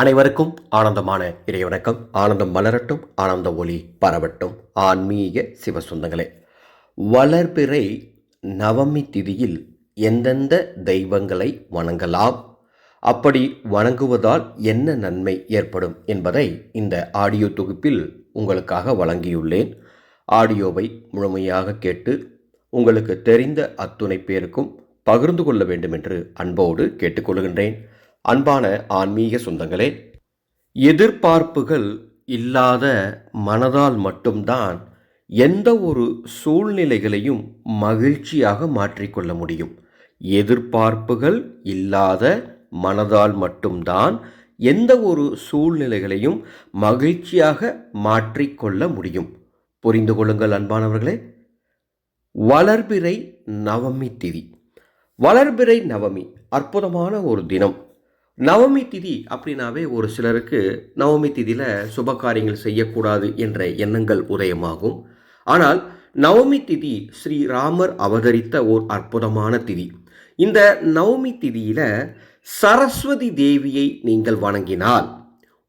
அனைவருக்கும் ஆனந்தமான இறைவணக்கம். ஆனந்தம் மலரட்டும் ஆனந்த ஒளி பரவட்டும். ஆன்மீக சிவசுந்தங்களே வளர்பிறை நவமி திதியில் எந்தெந்த தெய்வங்களை வணங்கலாம்? அப்படி வணங்குவதால் என்ன நன்மை ஏற்படும் என்பதை இந்த ஆடியோ தொகுப்பில் உங்களுக்காக வழங்கியுள்ளேன். ஆடியோவை முழுமையாக கேட்டு உங்களுக்கு தெரிந்த அத்துணை பேருக்கும் பகிர்ந்து கொள்ள வேண்டும் என்று அன்போடு கேட்டுக்கொள்கின்றேன். அன்பான ஆன்மீக சொந்தங்களே எதிர்பார்ப்புகள் இல்லாத மனதால் மட்டும்தான் எந்த ஒரு சூழ்நிலைகளையும் மகிழ்ச்சியாக மாற்றிக்கொள்ள முடியும். எதிர்பார்ப்புகள் இல்லாத மனதால் மட்டும்தான் எந்த ஒரு சூழ்நிலைகளையும் மகிழ்ச்சியாக மாற்றிக்கொள்ள முடியும். புரிந்து கொள்ளுங்கள் அன்பானவர்களே. வளர்பிறை நவமி திதி. வளர்பிறை நவமி அற்புதமான ஒரு தினம். நவமி திதி அப்படின்னாவே ஒரு சிலருக்கு நவமி திதியில் சுப காரியங்கள் செய்யக்கூடாது என்ற எண்ணங்கள் உதயமாகும். ஆனால் நவமி திதி ஸ்ரீராமர் அவதரித்த ஓர் அற்புதமான திதி. இந்த நவமி திதியில் சரஸ்வதி தேவியை நீங்கள் வணங்கினால்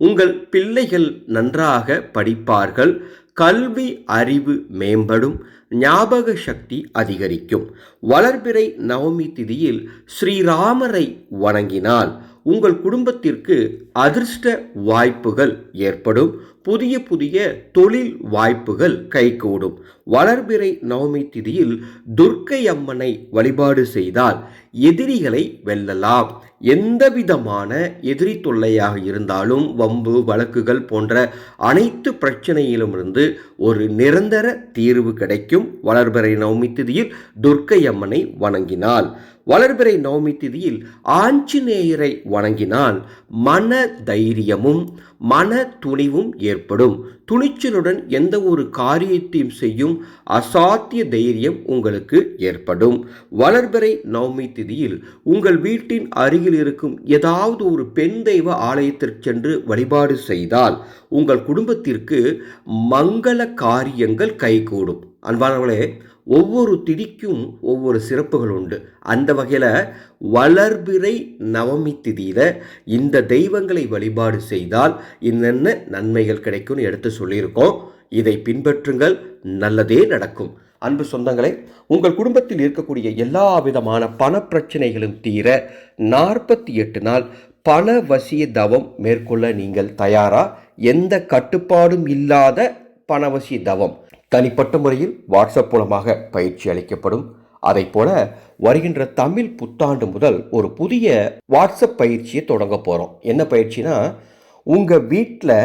உங்கள் பிள்ளைகள் நன்றாக படிப்பார்கள் கல்வி அறிவு மேம்படும் ஞாபக சக்தி அதிகரிக்கும். வளர்பிறை நவமி திதியில் ஸ்ரீராமரை வணங்கினால் உங்கள் குடும்பத்திற்கு அதிர்ஷ்ட வாய்ப்புகள் ஏற்படும். புதிய புதிய தொழில் வாய்ப்புகள் கைகூடும். வளர்பிறை நவமி திதியில் துர்க்கை அம்மனை வழிபாடு செய்தால் எதிரிகளை வெல்லலாம். எந்த விதமான எதிரி தொல்லையாக இருந்தாலும் வம்பு வழக்குகள் போன்ற அனைத்து பிரச்சனையிலுமிருந்து ஒரு நிரந்தர தீர்வு கிடைக்கும். வளர்பிறை நவமி திதியில் துர்க்கை அம்மனை வணங்கினால் வளர்பிறை நவமி திதியில் ஆஞ்சநேயரை வணங்கினால் மன தைரியமும் மன துணிவும் ஏற்படும். துணிச்சலுடன் எந்த ஒரு காரியத்தையும் செய்யும் அசாத்திய தைரியம் உங்களுக்கு ஏற்படும். வளர்பிறை நவமி திதியில் உங்கள் வீட்டின் அருகில் இருக்கும் ஏதாவது ஒரு பெண் தெய்வ ஆலயத்திற்கு சென்று வழிபாடு செய்தால் உங்கள் குடும்பத்திற்கு மங்கள காரியங்கள் கைகூடும். அன்பானவர்களே ஒவ்வொரு திதிக்கும் ஒவ்வொரு சிறப்புகள் உண்டு. அந்த வகையில் வளர்பிறை நவமி திதியில் இந்த தெய்வங்களை வழிபாடு செய்தால் என்னென்ன நன்மைகள் கிடைக்கும்னு எடுத்து சொல்லியிருக்கோம். இதை பின்பற்றுங்கள். நல்லதே நடக்கும். அன்பு சொந்தங்களே உங்கள் குடும்பத்தில் இருக்கக்கூடிய எல்லா விதமான பண பிரச்சனைகளும் தீர நாற்பத்தி எட்டு நாள் பண வசிய தவம் மேற்கொள்ள நீங்கள் தயாரா? எந்த கட்டுப்பாடும் இல்லாத பணவசிய தவம். தனிப்பட்ட முறையில் வாட்ஸ்அப் மூலமாக பயிற்சி அளிக்கப்படும். அதை போல வருகின்ற தமிழ் புத்தாண்டு முதல் ஒரு புதிய வாட்ஸ்அப் பயிற்சியை தொடங்க போகிறோம் என்ன பயிற்சினா உங்கள் வீட்டில்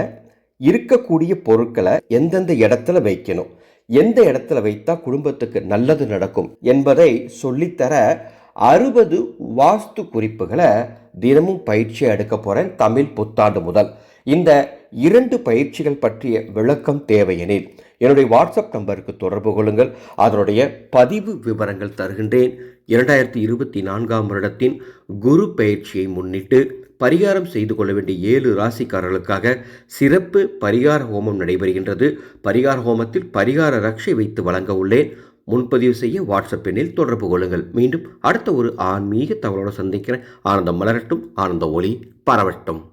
இருக்கக்கூடிய பொருட்களை எந்தெந்த இடத்துல வைக்கணும் எந்த இடத்துல வைத்தா குடும்பத்துக்கு நல்லது நடக்கும் என்பதை சொல்லித்தர அறுபது வாஸ்து குறிப்புகளை தினமும் பயிற்சி எடுக்க போகிறேன் தமிழ் புத்தாண்டு முதல். இந்த இரண்டு பயிற்சிகள் பற்றிய விளக்கம் தேவையெனில் என்னுடைய வாட்ஸ்அப் நம்பருக்கு தொடர்பு கொள்ளுங்கள். அதனுடைய பதிவு விவரங்கள் தருகின்றேன். இரண்டாயிரத்தி இருபத்தி நான்காம் வருடத்தின் குரு பயிற்சியை முன்னிட்டு பரிகாரம் செய்து கொள்ள வேண்டிய ஏழு ராசிக்காரர்களுக்காக சிறப்பு பரிகார ஹோமம் நடைபெறுகின்றது. பரிகார ஹோமத்தில் பரிகார ரக்ஷை வைத்து வழங்க உள்ளேன். முன்பதிவு செய்ய வாட்ஸ்அப் எண்ணில் தொடர்பு கொள்ளுங்கள். மீண்டும் அடுத்த ஒரு ஆன்மீக தகவலோடு சந்திக்கிறேன். ஆனந்தம் மலரட்டும். ஆனந்த ஒளி பரவட்டும்.